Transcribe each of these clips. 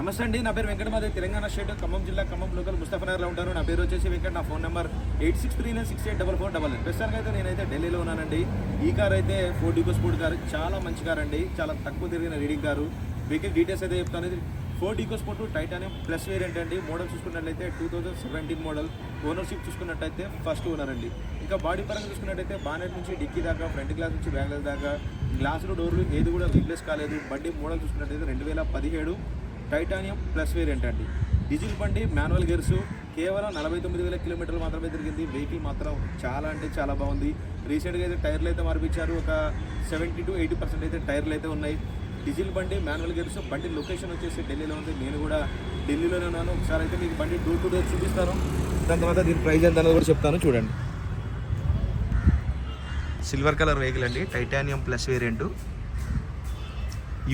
నమస్తే అండి. నా పేరు వెంకటమాదే తెలంగాణ స్టేట్ ఖమ్మం జిల్లా ఖమ్మం లోకల్ ముస్తఫనగర్లో ఉంటాను. నా పేరు వచ్చేసి వెంకట. నా phone number eight six three nine six eight double four double ప్రస్తుతానికి అయితే నేనైతే ఢిల్లీలో ఉన్నానండి. ఈ కార్ అయితే ఫోర్ డీకో స్పోర్ట్ కార్. చాలా మంచి కార్ అండి. చాలా తక్కువ తిరిగిన రీడింగ్ కారు. వెహికల్ డీటెయిల్స్ అయితే చెప్తాను. ఇది Ford EcoSport titanium plus variant అండి. మోడల్ చూసుకున్నట్లయితే two thousand seventeen model. Ownership చూసుకున్నట్టయితే ఫస్ట్ ఓనర్ అండి. ఇంకా బాడీ పరంగా చూసుకున్నట్టయితే బానెట్ నుంచి డిక్కీ దాకా ఫ్రంట్ గ్లాస్ నుంచి బ్యాక్ గ్లాస్ దాకా గ్లాసులు డోర్లు ఏది కూడా రీప్లేస్ కాలేదు. బండి మోడల్ చూసుకున్నట్టయితే రెండు వేల పదిహేడు టైటానియం ప్లస్ వేరియంట్ అండి. డీజిల్ బండి మాన్యువల్ గేర్స్ కేవలం నలభై తొమ్మిది వేల కిలోమీటర్లు మాత్రమే తిరిగింది. వెహికల్ మాత్రం చాలా అంటే చాలా బాగుంది. రీసెంట్గా అయితే టైర్లు అయితే మార్పించారు. ఒక సెవెంటీ టు ఎయిటీ పర్సెంట్ అయితే టైర్లు అయితే ఉన్నాయి. డీజిల్ బండి మాన్యువల్ గేర్స్ బండి లొకేషన్ వచ్చేసి ఢిల్లీలో ఉంది. నేను కూడా ఢిల్లీలోనే ఉన్నాను. ఒకసారి అయితే మీకు బండి డోర్ టు డోర్ చూపిస్తాను. దాని తర్వాత దీని ప్రైజ్ ఎంత అనేది కూడా చెప్తాను. చూడండి. సిల్వర్ కలర్ వెహికల్ అండి. Titanium plus variant.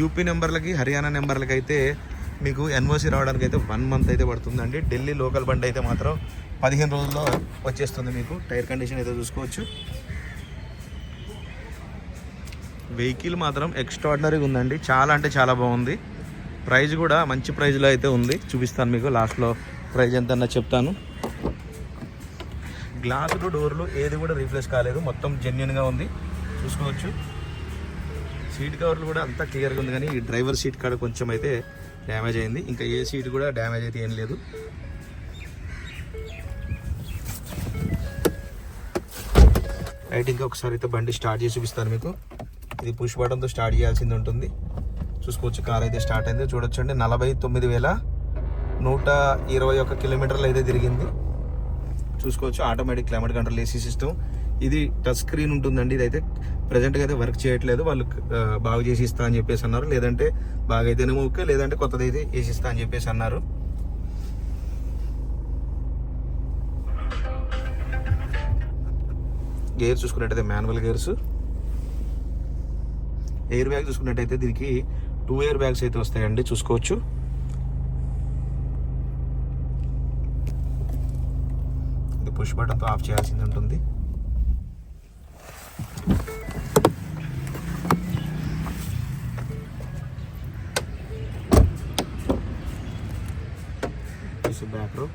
యూపీ నెంబర్లకి హర్యానా నెంబర్లకి అయితే మీకు ఎన్ఓసి రావడానికి అయితే వన్ మంత్ అయితే పడుతుందండి. ఢిల్లీ లోకల్ బండి అయితే మాత్రం పదిహేను రోజుల్లో వచ్చేస్తుంది మీకు. టైర్ కండిషన్ అయితే చూసుకోవచ్చు. వెహికల్ మాత్రం ఎక్స్ట్రాడినరీగా ఉందండి. చాలా అంటే చాలా బాగుంది. ప్రైజ్ కూడా మంచి ప్రైజ్లో అయితే ఉంది. చూపిస్తాను మీకు లాస్ట్లో ప్రైజ్ ఎంత చెప్తాను. గ్లాసులు డోర్లు ఏది కూడా రీప్లేస్ కాలేదు. మొత్తం జెన్యున్గా ఉంది. చూసుకోవచ్చు. సీట్ కవర్లు కూడా అంతా క్లియర్గా ఉంది కానీ ఈ డ్రైవర్ సీట్ కాడ కొంచెం అయితే డ్యామేజ్ అయింది. ఇంకా ఏ సీట్ కూడా డ్యామేజ్ అయితే ఏం లేదు. రైట్ ఇంకా ఒకసారి అయితే బండి స్టార్ట్ చేసి చూపిస్తాను మీకు. ఇది పుష్ బటన్తో స్టార్ట్ చేయాల్సింది ఉంటుంది. చూసుకోవచ్చు కార్ అయితే స్టార్ట్ అయింది. చూడొచ్చు అండి నలభై తొమ్మిది వేల నూట ఇరవై ఒక్క కిలోమీటర్లు అయితే తిరిగింది. చూసుకోవచ్చు automatic climate control AC system ఇది టచ్ స్క్రీన్ ఉంటుందండి. ఇదైతే ప్రజెంట్గా అయితే వర్క్ చేయట్లేదు. వాళ్ళు బాగు చేసి ఇస్తా అని చెప్పేసి అన్నారు. లేదంటే బాగా అయితేనేమో ఓకే లేదంటే కొత్తది అయితే వేసి ఇస్తా అని చెప్పేసి అన్నారు. గేర్ చూసుకున్నట్టయితే మాన్యువల్ గేర్స్ ఎయిర్ బ్యాగ్ చూసుకున్నట్టయితే దీనికి టూ ఎయిర్ బ్యాగ్స్ అయితే వస్తాయండి. చూసుకోవచ్చు. ఇది పుష్ బటన్తో ఆఫ్ చేయాల్సింది ఉంటుంది. బ్యాక్ రో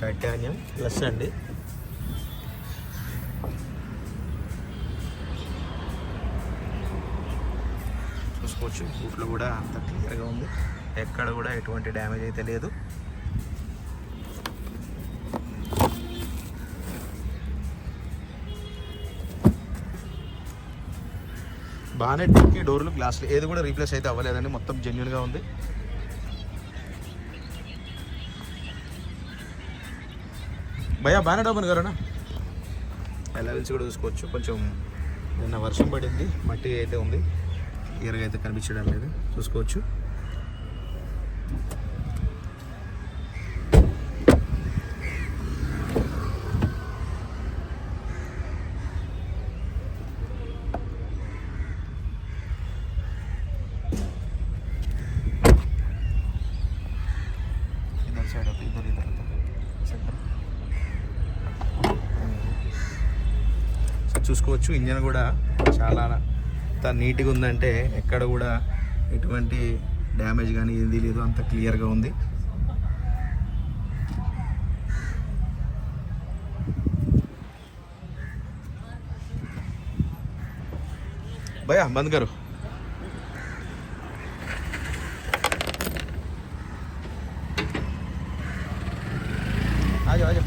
టైటానియం ప్లస్ అండి చూసుకోవచ్చు. బూట్లో కూడా అంత క్లియర్గా ఉంది. ఎక్కడ కూడా ఎటువంటి డ్యామేజ్ అయితే లేదు. బాగానే డిక్కి డోర్లు గ్లాసులు ఏది కూడా రీప్లేస్ అయితే అవ్వలేదండి. మొత్తం జెన్యున్గా ఉంది. భయ్యా బాగానే డబ్బును గారనా? లెవెల్స్ కూడా చూసుకోవచ్చు. కొంచెం నిన్న వర్షం పడింది. మట్టి అయితే ఉంది. క్లియర్గా అయితే కనిపించడం లేదు. చూసుకోవచ్చు. ఇద్దరు ఇద్దరు ఇద్దరు సో చూసుకోవచ్చు ఇంజన్ కూడా చాలా అంత నీట్గా ఉందంటే ఎక్కడ కూడా ఎటువంటి డ్యామేజ్ కానీ ఏది లేదు అంత క్లియర్గా ఉంది. భయ్యా బంద్ గారు. ఆజో ఆజో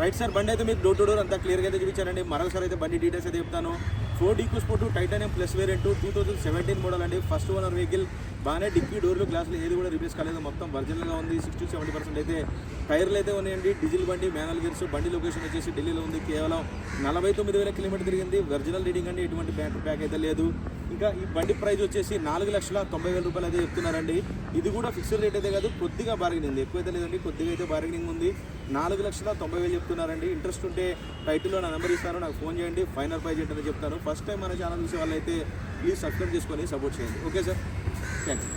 రైట్ సార్ బండి అయితే మీకు డోర్ టు డోర్ అంతా క్లియర్గా అయితే చూపించానండి మరొకసారి అయితే బండి డీటెయిల్స్ అయితే చెప్తాను. Ford EcoSport titanium plus variant two thousand seventeen model అండి. ఫస్ట్ ఓనర్ వెహికల్ బాగానే డిక్కీ డోర్లు గ్లాసులు ఏది కూడా రిప్లేస్ కాలేదు. మొత్తం ఒరిజినల్గా ఉంది. సిక్స్టీ సెవెంటీ పర్సెంట్ అయితే టైర్లు అయితే ఉన్నాయండి. డీజిల్ బండి మేనల్ గేర్స్ బండి లొకేషన్ వచ్చేసి ఢిల్లీలో ఉంది. కేవలం నలభై తొమ్మిది వేల కిలోమీటర్ తిరిగింది. ఒరిజినల్ రీడింగ్ అండి. ఎటువంటి బ్యాటరీ ప్యాక్ అయితే లేదు. ఇంకా ఈ బండి ప్రైస్ వచ్చేసి నాలుగు లక్షల తొంభై వేల రూపాయలు అయితే చెప్తున్నారండి. ఇది కూడా ఫిక్స్డ్ రేట్ అయితే కాదు కొద్దిగా బార్గెనింగ్ ఉంది ఎక్కువ అయితే లేదండి కొద్దిగా అయితే బార్గెనింగ్ ఉంది. నాలుగు లక్షల తొంభై వేలు చెప్తున్నారండి. ఇంట్రెస్ట్ ఉంటే టైటిల్లో నా నెంబర్ ఇస్తాను. నాకు ఫోన్ చేయండి. ఫైనల్ ప్రైజ్ ఏంటని చెప్తాను. ఫస్ట్ టైం మన ఛానల్ చూసే వాళ్ళైతే ప్లీజ్ సబ్స్క్రైబ్ చేసుకొని సపోర్ట్ చేయండి. ఓకే సార్ థ్యాంక్స్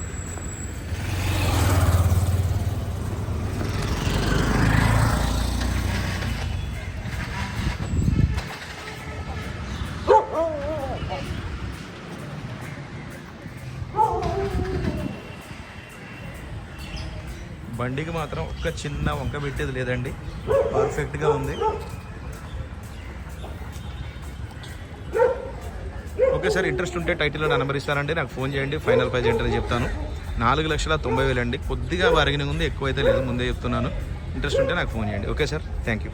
బండికి మాత్రం ఒక్క చిన్న వంక పెట్టేది లేదండి. పర్ఫెక్ట్గా ఉంది. ఓకే సార్ ఇంట్రెస్ట్ ఉంటే టైటిల్లో నా నెంబర్ ఇస్తానండి. నాకు ఫోన్ చేయండి. ఫైనల్ ప్రైజ్ ఏంటని చెప్తాను. నాలుగు లక్షల తొంభై వేలు అండి కొద్దిగా బార్గెనింగ్ ఉంది ఎక్కువ అయితే లేదు. ముందే చెప్తున్నాను. ఇంట్రెస్ట్ ఉంటే నాకు ఫోన్ చేయండి. Okay sir. Thank you